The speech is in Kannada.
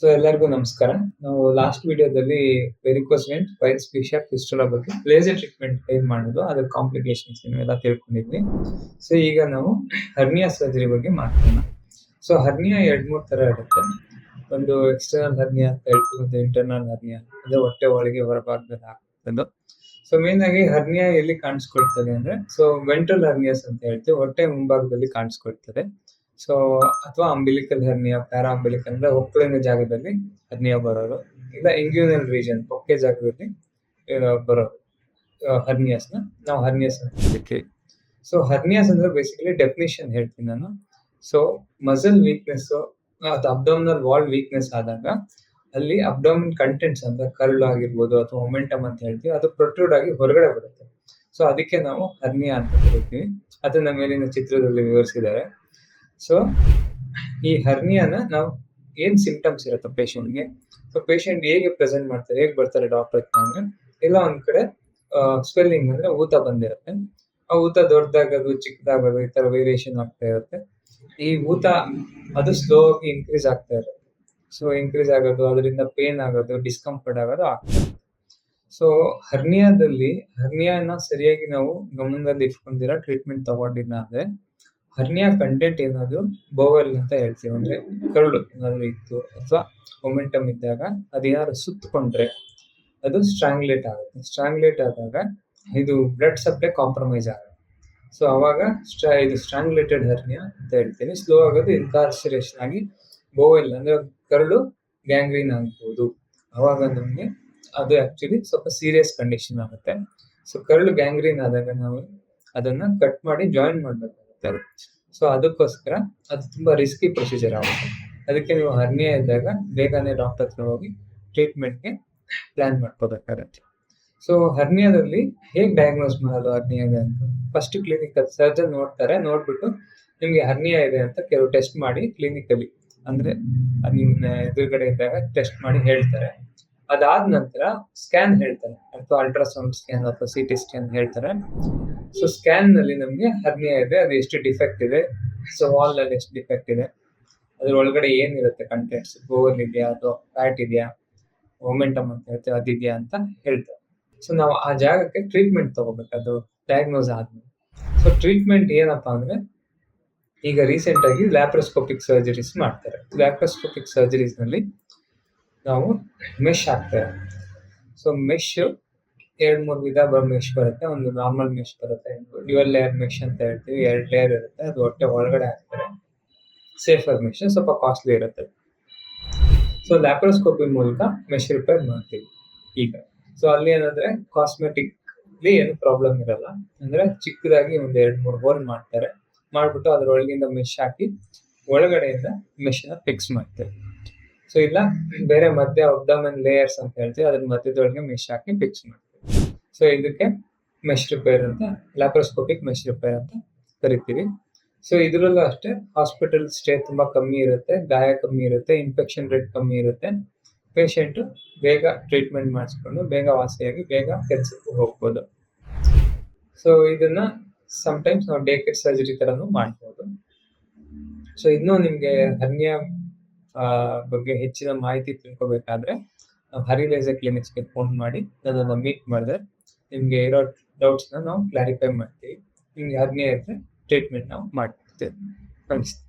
ಸೊ ಎಲ್ಲರಿಗೂ ನಮಸ್ಕಾರ. ನಾವು ಲಾಸ್ಟ್ ವಿಡಿಯೋದಲ್ಲಿ ವೆರಿಕೋಸ್ ವೆಂಟ್ ಸ್ಪೀಶ್ ಸ್ಪೀಶಿಯಾ ಫಿಸ್ಟುಲಾ ಬಗ್ಗೆ ಲೇಸರ್ ಟ್ರೀಟ್ಮೆಂಟ್ ಏನ್ ಮಾಡೋದು, ಅದ್ರ ಕಾಂಪ್ಲಿಕೇಶನ್ಸ್ ಎಲ್ಲ ತಿಳ್ಕೊಂಡಿದ್ವಿ ಸೊ ಈಗ ನಾವು ಹರ್ನಿಯಾ ಸರ್ಜರಿ ಬಗ್ಗೆ ಮಾತಾಡೋಣ. ಸೊ ಹರ್ನಿಯಾ ಎರಡ್ ಮೂರ್ ತರ ಇರುತ್ತೆ. ಒಂದು ಎಕ್ಸ್ಟರ್ನಲ್ ಹರ್ನಿಯಾ ಅಂತ ಹೇಳ್ತೀವಿ ಒಂದು ಇಂಟರ್ನಲ್ ಹರ್ನಿಯಾ ಅಂದ್ರೆ ಹೊಟ್ಟೆ ಒಳಗೆ ಹೊರಭಾಗದಲ್ಲಿ ಸೊ ಮೇನ್ ಆಗಿ ಹರ್ನಿಯಾ ಎಲ್ಲಿ ಕಾಣಿಸ್ಕೊಳ್ತದೆ ಅಂದ್ರೆ ಸೊ ವೆಂಟ್ರಲ್ ಹರ್ನಿಯಾಸ್ ಅಂತ ಹೇಳ್ತೀವಿ, ಹೊಟ್ಟೆ ಮುಂಭಾಗದಲ್ಲಿ ಕಾಣಿಸ್ಕೊಳ್ತದೆ. ಸೊ ಅಥವಾ ಅಂಬಿಲಿಕಲ್ ಹರ್ನಿಯಾ ಪ್ಯಾರಾ ಅಂಬಿಲಿಕಲ್ ಅಂದ್ರೆ ಒಕ್ಕಳಿನ ಜಾಗದಲ್ಲಿ ಹರ್ನಿಯಾ ಬರೋದು ಇಲ್ಲ, ಇಂಗ್ಯೂನಲ್ ರೀಜನ್, ಪೊಕ್ಕೆ ಜಾಗದಲ್ಲಿ ಬರೋ ಹರ್ನಿಯಾಸ್ ನಾವು ಹರ್ನಿಯಾಸ್ ಹೇಳ್ತೀವಿ. ಸೊ ಹರ್ನಿಯಾಸ್ ಅಂದ್ರೆ ಬೇಸಿಕಲಿ ಡೆಫಿನೇಷನ್ ಹೇಳ್ತೀನಿ ನಾನು. ಸೊ ಮಸಲ್ ವೀಕ್ನೆಸ್ ಅಥವಾ ಅಬ್ಡೋಮಿನಲ್ ವಾಲ್ ವೀಕ್ನೆಸ್ ಆದಾಗ, ಅಲ್ಲಿ ಅಬ್ಡೋಮಿನ್ ಕಂಟೆಂಟ್ಸ್ ಅಂತ ಕರ್ಲ್ ಆಗಿರ್ಬೋದು ಅಥವಾ ಮೊಮೆಂಟಮ್ ಅಂತ ಹೇಳ್ತೀವಿ, ಅದು ಪ್ರೊಟ್ರೂಡ್ ಆಗಿ ಹೊರಗಡೆ ಬರುತ್ತೆ. ಸೊ ಅದಕ್ಕೆ ನಾವು ಹರ್ನಿಯಾ ಅಂತ ಕರಿತೀವಿ. ಅದನ್ನ ಮೇಲಿನ ಚಿತ್ರದಲ್ಲಿ ವಿವರಿಸಿದ್ದಾರೆ. ಸೊ ಈ ಹರ್ನಿಯಾನ ನಾವು ಏನ್ ಸಿಂಪ್ಟಮ್ಸ್ ಇರುತ್ತೆ ಪೇಷಂಟ್ಗೆ ಸೊ ಪೇಷಂಟ್ ಹೇಗೆ ಪ್ರೆಸೆಂಟ್ ಮಾಡ್ತಾರೆ, ಹೇಗೆ ಬರ್ತಾರೆ ಡಾಕ್ಟರ್ ಅಂದ್ರೆ, ಎಲ್ಲ ಒಂದ್ ಕಡೆ ಸ್ವೆಲ್ಲಿಂಗ್ ಅಂದ್ರೆ ಊತ ಬಂದಿರುತ್ತೆ. ಆ ಊತ ದೊಡ್ಡದಾಗೋದು, ಚಿಕ್ಕದಾಗೋದು, ಈ ತರ ವೇರಿಯೇಷನ್ ಆಗ್ತಾ ಇರುತ್ತೆ. ಈ ಊತ ಅದು ಸ್ಲೋ ಆಗಿ ಇನ್ಕ್ರೀಸ್ ಆಗ್ತಾ ಇರುತ್ತೆ. ಸೊ ಇನ್ಕ್ರೀಸ್ ಆಗೋದು, ಅದರಿಂದ ಪೇನ್ ಆಗೋದು ಡಿಸ್ಕಂಫರ್ಟ್ ಆಗೋದು ಆಗ್ತದೆ ಸೊ ಹರ್ನಿಯಾದಲ್ಲಿ ಹರ್ನಿಯಾನ ಸರಿಯಾಗಿ ನಾವು ಗಮನದಲ್ಲಿ ಇಟ್ಕೊಂಡಿರೋ ಟ್ರೀಟ್ಮೆಂಟ್ ತಗೊಂಡಿಲ್ಲ ಅಂದ್ರೆ ಹರ್ನಿಯಾ ಕಂಟೆಂಟ್ ಏನಾದ್ರು ಬೋವೆಲ್ ಅಂತ ಹೇಳ್ತೀವಿ, ಅಂದ್ರೆ ಕರುಳು ಏನಾದ್ರು ಇತ್ತು ಅಥವಾ ಮೊಮೆಂಟಮ್ ಇದ್ದಾಗ ಅದೇನಾದ್ರು ಸುತ್ತಕೊಂಡ್ರೆ ಅದು ಸ್ಟ್ರಾಂಗ್ಲೇಟ್ ಆಗುತ್ತೆ. ಸ್ಟ್ರಾಂಗ್ಲೇಟ್ ಆದಾಗ ಇದು ಬ್ಲಡ್ ಸಪ್ಲೈ ಕಾಂಪ್ರಮೈಸ್ ಆಗುತ್ತೆ. ಸೊ ಅವಾಗ ಸ್ಟ್ರಾ ಇದು ಸ್ಟ್ರಾಂಗ್ಲೇಟೆಡ್ ಹರ್ನಿಯಾ ಅಂತ ಹೇಳ್ತೀನಿ. ಸ್ಲೋ ಆಗೋದು ಇನ್ಕಾರ್ಸರೇಷನ್ ಆಗಿ ಬೋವೆಲ್ ಅಂದ್ರೆ ಕರುಳು ಗ್ಯಾಂಗ್ರೀನ್ ಆಗ್ಬೋದು. ಅವಾಗ ನಮಗೆ ಅದು ಆಕ್ಚುಲಿ ಸ್ವಲ್ಪ ಸೀರಿಯಸ್ ಕಂಡೀಷನ್ ಆಗುತ್ತೆ. ಸೊ ಕರುಳು ಗ್ಯಾಂಗ್ರೀನ್ ಆದಾಗ ನಾವು ಅದನ್ನ ಕಟ್ ಮಾಡಿ ಜಾಯಿನ್ ಮಾಡ್ಬೇಕಾಗುತ್ತೆ ಅದು ಸೊ ಅದಕ್ಕೋಸ್ಕರ ಅದು ತುಂಬಾ ರಿಸ್ಕಿ ಪ್ರೊಸೀಜರ್ ಆಗುತ್ತೆ. ಅದಕ್ಕೆ ನೀವು ಹರ್ನಿಯಾ ಇದ್ದಾಗ ಬೇಗನೆ ಡಾಕ್ಟರ್ ಹತ್ರ ಹೋಗಿ ಟ್ರೀಟ್ಮೆಂಟ್ಗೆ ಪ್ಲಾನ್ ಮಾಡ್ಕೋಬೇಕಾಗತ್ತೆ. ಸೊ ಹರ್ನಿಯಾದಲ್ಲಿ ಹೇಗೆ ಡಯಾಗ್ನೋಸ್ ಮಾಡೋದು ಹರ್ನಿಯಾ ಇದೆ ಅಂತ ಫಸ್ಟ್ ಕ್ಲಿನಿಕ್ ಸರ್ಜನ್ ನೋಡ್ತಾರೆ, ನೋಡ್ಬಿಟ್ಟು ನಿಮ್ಗೆ ಹರ್ನಿಯಾ ಇದೆ ಅಂತ ಕೆಲವು ಟೆಸ್ಟ್ ಮಾಡಿ ಕ್ಲಿನಿಕಲ್ಲಿ ಅಂದ್ರೆ ನಿಮ್ಮ ಎದುರುಗಡೆ ಇದ್ದಾಗ ಟೆಸ್ಟ್ ಮಾಡಿ ಹೇಳ್ತಾರೆ. ಅದಾದ ನಂತರ ಸ್ಕ್ಯಾನ್ ಹೇಳ್ತಾರೆ ಅಥವಾ ಅಲ್ಟ್ರಾಸೌಂಡ್ ಸ್ಕ್ಯಾನ್ ಅಥವಾ ಸಿ ಟಿ ಸ್ಕ್ಯಾನ್ ಹೇಳ್ತಾರೆ. ಸೊ ಸ್ಕ್ಯಾನ್ನಲ್ಲಿ ನಮಗೆ ಹರ್ನಿಯ ಇದೆ. ಅದು ಎಷ್ಟು ಡಿಫೆಕ್ಟ್ ಇದೆ. ಸೊ ವಾಲ್ನಲ್ಲಿ ಎಷ್ಟು ಡಿಫೆಕ್ಟ್ ಇದೆ. ಅದ್ರ ಒಳಗಡೆ ಏನಿರುತ್ತೆ ಕಂಟೆಂಟ್ಸ್ ಗೋಲ್ ಇದೆಯಾ ಅಥವಾ ಫ್ಯಾಟ್ ಇದೆಯಾ? ಮೊಮೆಂಟಮ್ ಅಂತ ಹೇಳ್ತೇವೆ. ಅದಿದೆಯಾ ಅಂತ ಹೇಳ್ತಾರೆ. ಸೊ ನಾವು ಆ ಜಾಗಕ್ಕೆ ಟ್ರೀಟ್ಮೆಂಟ್ ತಗೋಬೇಕು. ಅದು ಡಯಾಗ್ನೋಸ್ ಆದ್ಮೇಲೆ. ಸೊ ಟ್ರೀಟ್ಮೆಂಟ್ ಏನಪ್ಪಾ ಅಂದ್ರೆ ಈಗ ರೀಸೆಂಟ್ ಆಗಿ ಲ್ಯಾಪ್ರೋಸ್ಕೋಪಿಕ್ ಸರ್ಜರೀಸ್ ಮಾಡ್ತಾರೆ. ಲ್ಯಾಪ್ರೋಸ್ಕೋಪಿಕ್ ಸರ್ಜರೀಸ್ನಲ್ಲಿ ನಾವು ಮೆಶ್ ಹಾಕ್ತೇವೆ. ಸೊ ಮೆಶ್ ಎರಡು ಮೂರು ವಿಧ ಮೆಶ್ ಬರುತ್ತೆ. ಒಂದು ನಾರ್ಮಲ್ ಮೆಶ್ ಬರುತ್ತೆ ಡ್ಯುಯಲ್ ಲೇಯರ್ ಮೆಶ್ ಅಂತ ಹೇಳ್ತೀವಿ. ಎರಡು ಲೇಯರ್ ಇರುತ್ತೆ. ಅದು ಹೊಟ್ಟೆ ಒಳಗಡೆ ಹಾಕ್ತಾರೆ ಸೇಫರ್ ಮೆಶ್ ಸ್ವಲ್ಪ ಕಾಸ್ಟ್ಲಿ ಇರುತ್ತೆ. ಸೊ ಲ್ಯಾಪ್ರೋಸ್ಕೋಪಿ ಮೂಲಕ ಮೆಶ್ ರಿಪೇರ್ ಮಾಡ್ತೀವಿ ಈಗ. ಸೊ ಅಲ್ಲಿ ಏನಂದ್ರೆ ಕಾಸ್ಮೆಟಿಕ್ ಏನು ಪ್ರಾಬ್ಲಮ್ ಇರಲ್ಲ. ಅಂದ್ರೆ ಚಿಕ್ಕದಾಗಿ ಒಂದು ಎರಡು ಮೂರು ಹೋಲ್ ಮಾಡ್ತಾರೆ. ಮಾಡ್ಬಿಟ್ಟು ಅದ್ರೊಳಗಿಂದ ಮೆಶ್ ಹಾಕಿ ಒಳಗಡೆಯಿಂದ ಮೆಶ್ ಫಿಕ್ಸ್ ಮಾಡ್ತೇವೆ. ಸೊ ಇಲ್ಲ, ಬೇರೆ ಮಧ್ಯ ಅಬ್ಡಮನ್ ಲೇಯರ್ಸ್ ಅಂತ ಹೇಳ್ತೀವಿ ಅದ್ರ ಮಧ್ಯದೊಳಗೆ ಮೆಶ್ ಹಾಕಿ ಫಿಕ್ಸ್ ಮಾಡ್ತೀವಿ. ಸೊ ಇದಕ್ಕೆ ಮೆಶ್ ರಿಪೇರ್ ಅಂತ ಲ್ಯಾಪ್ರೋಸ್ಕೋಪಿಕ್ ಮೆಶ್ ರಿಪೇರ್ ಅಂತ ಕರಿತೀವಿ. ಸೊ ಇದರಲ್ಲೂ ಅಷ್ಟೇ ಹಾಸ್ಪಿಟಲ್ ಸ್ಟೇ ತುಂಬಾ ಕಮ್ಮಿ ಇರುತ್ತೆ, ಗಾಯ ಕಮ್ಮಿ ಇರುತ್ತೆ ಇನ್ಫೆಕ್ಷನ್ ರೇಟ್ ಕಮ್ಮಿ ಇರುತ್ತೆ. ಪೇಷಂಟ್ ಬೇಗ ಟ್ರೀಟ್ಮೆಂಟ್ ಮಾಡಿಸ್ಕೊಂಡು, ಬೇಗ ವಾಸಿಯಾಗಿ ಬೇಗ ಕೆಲಸಕ್ಕೆ ಹೋಗ್ಬೋದು. ಸೊ ಇದನ್ನ ಸಮಟೈಮ್ಸ್ ನಾವು ಡೇ ಕೇರ್ ಸರ್ಜರಿ ತರನು ಮಾಡ್ಬೋದು. ಸೊ ಇನ್ನೂ ನಿಮ್ಗೆ ಹರ್ನಿಯಾ ಬಗ್ಗೆ ಹೆಚ್ಚಿನ ಮಾಹಿತಿ ತಿಳ್ಕೊಬೇಕಾದ್ರೆ ಕ್ಲಿನಿಕ್ಸ್ ಕ್ಲಿನಿಕ್ಸ್ಗೆ ಫೋನ್ ಮಾಡಿ ನನ್ನನ್ನು ಮೀಟ್ ಮಾಡಿದ್ರೆ ನಿಮ್ಗೆ ಇರೋ ಡೌಟ್ಸ್ನ ನಾವು ಕ್ಲಾರಿಫೈ ಮಾಡ್ತೀವಿ. ನಿಮ್ಗೆ ಹರ್ನಿಯಾ ಇದ್ರೆ ಟ್ರೀಟ್ಮೆಂಟ್ ನಾವು ಮಾಡ್ತೇವೆ. ಕಳಿಸ್ತೀವಿ